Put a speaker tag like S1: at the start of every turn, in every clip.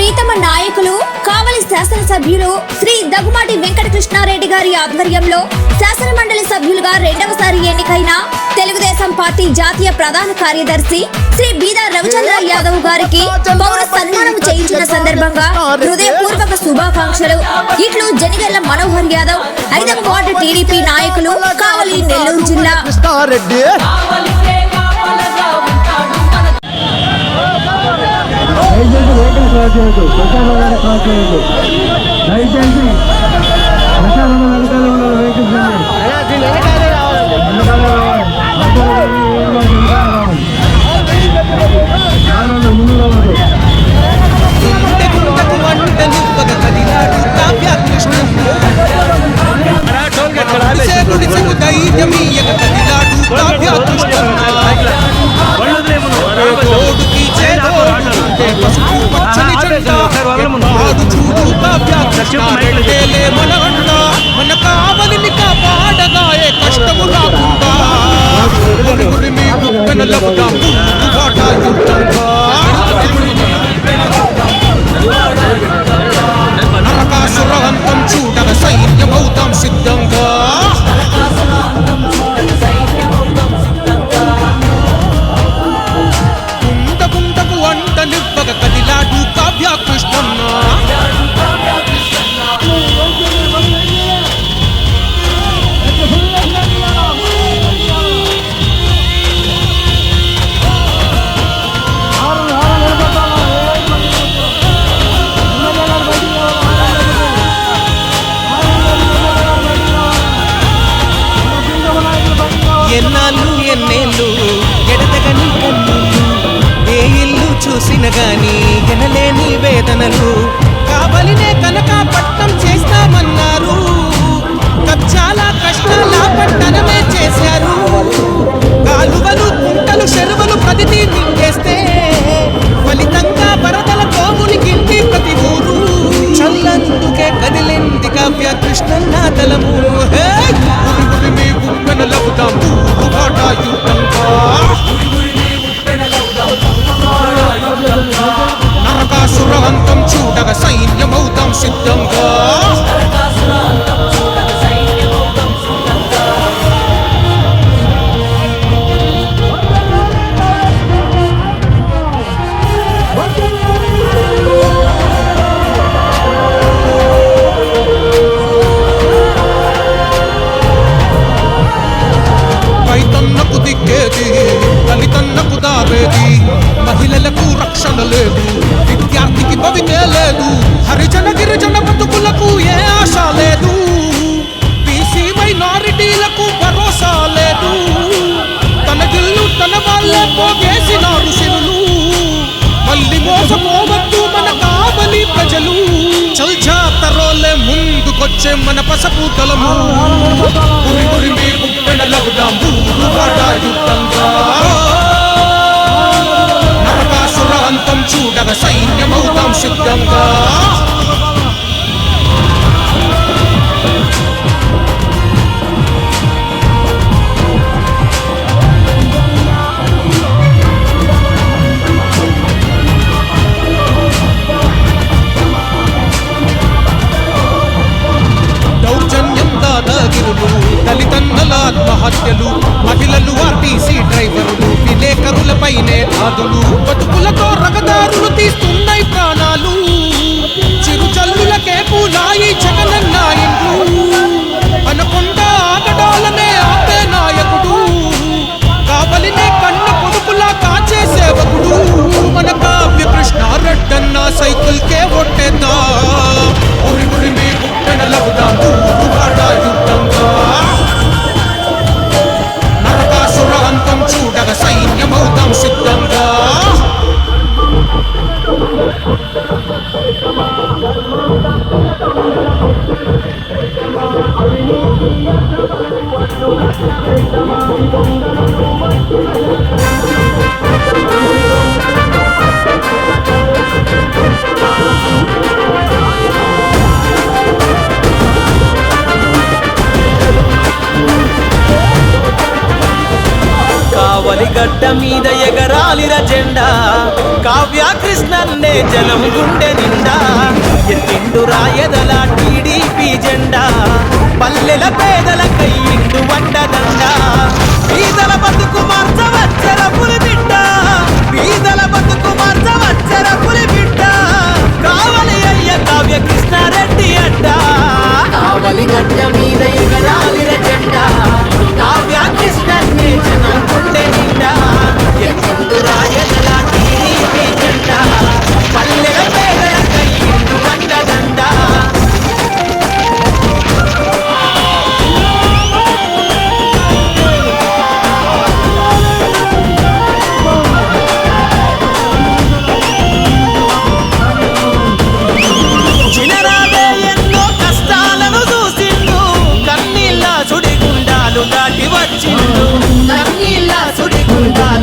S1: ప్రీతమ నాయకులు కావలి శాసనసభ్యులు శ్రీ దగ్గుమాటి వెంకట కృష్ణారెడ్డి గారి ఆధ్వర్యంలో శాసన మండలి సభ్యులుగా రెండవసారి ఎన్నికైన తెలుగుదేశం పార్టీ జాతీయ ప్రధాన కార్యదర్శి శ్రీ బీదా రవిచంద్ర యాదవ్ గారికి పౌర సన్మానం చేయించిన సందర్భంగా హృదయపూర్వక శుభాకాంక్షలు. ఇట్లు జనిగల్ల మనోహర్ యాదవ్ ఐదవ వార్డు టీడీపీ నాయకులు కావలి నెల్లూరు జిల్లా.
S2: దయచేసి వెహికల్ క్రాస్ చేయొద్దు ప్రశాంతంగా క్రాస్ చేయొద్దు. దయచేసి ప్రశాంతంగా వెనకాల ఉన్న వెహికల్స్ ముందు రావద్దు
S3: కృష్ణ మన కావలిని కాపాడగాయే కష్టము రాకుండా. మోసపోవద్దు మన కావలి ప్రజలు. చల్ జాతరోలే ముందుకొచ్చే మన పసపు కలము ఉరిమి ఉప్పెనలవుదాము యుద్ధంగా. నరకాసురాంతం చూడగ సైన్యమవుతాం సిద్ధంగా
S4: আজকে కృష్ణన్నే జలం గుండె నిండా.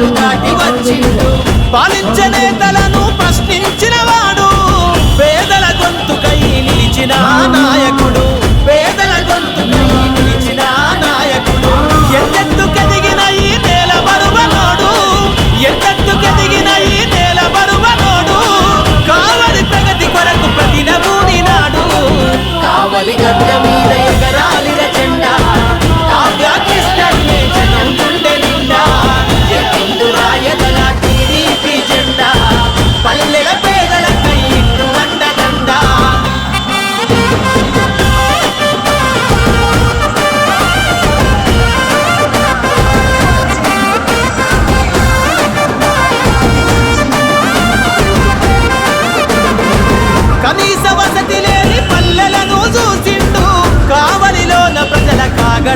S4: దాటి వచ్చిండు. పాలించే నేతలను ప్రశ్నించిన వాడు. పేదల గొంతుకై నిలిచిన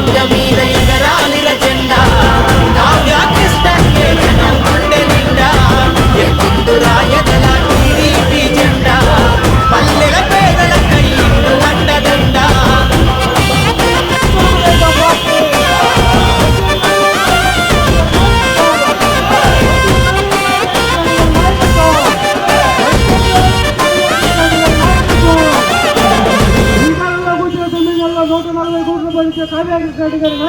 S4: కావలి గడ్డ
S3: కావ్యాకృష్ణ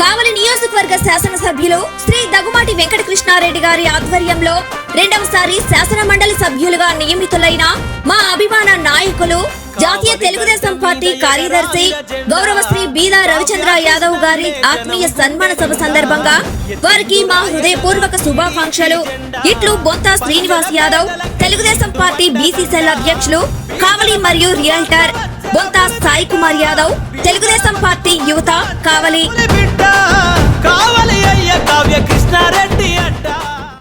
S1: కావలి నియోజకవర్గ శాసనసభ్యులు శ్రీ దగ్గుమాటి వెంకటకృష్ణారెడ్డి గారి ఆధ్వర్యంలో రెండవసారి శాసన మండలి సభ్యులుగా నియమితులైన మా అభిమాన నాయకులు జాతీయ తెలుగుదేశం పార్టీ కార్యదర్శి గౌరవశ్రీ బీదా రవిచంద్ర యాదవ్ గారి ఆత్మీయ సన్మాన సభ సందర్భంగా వారికి మా హృదయపూర్వక శుభాకాంక్షలు. ఇట్లు Bontha Srinivas Yadav Telugu Desam party BC cell అధ్యక్షులు కావలి మరియు రియల్టర్ బొంతా సాయి కుమార్ యాదవ్ తెలుగుదేశం పార్టీ యువత కావలి.
S4: కావలి అయ్య కావ్య కృష్ణారెడ్డి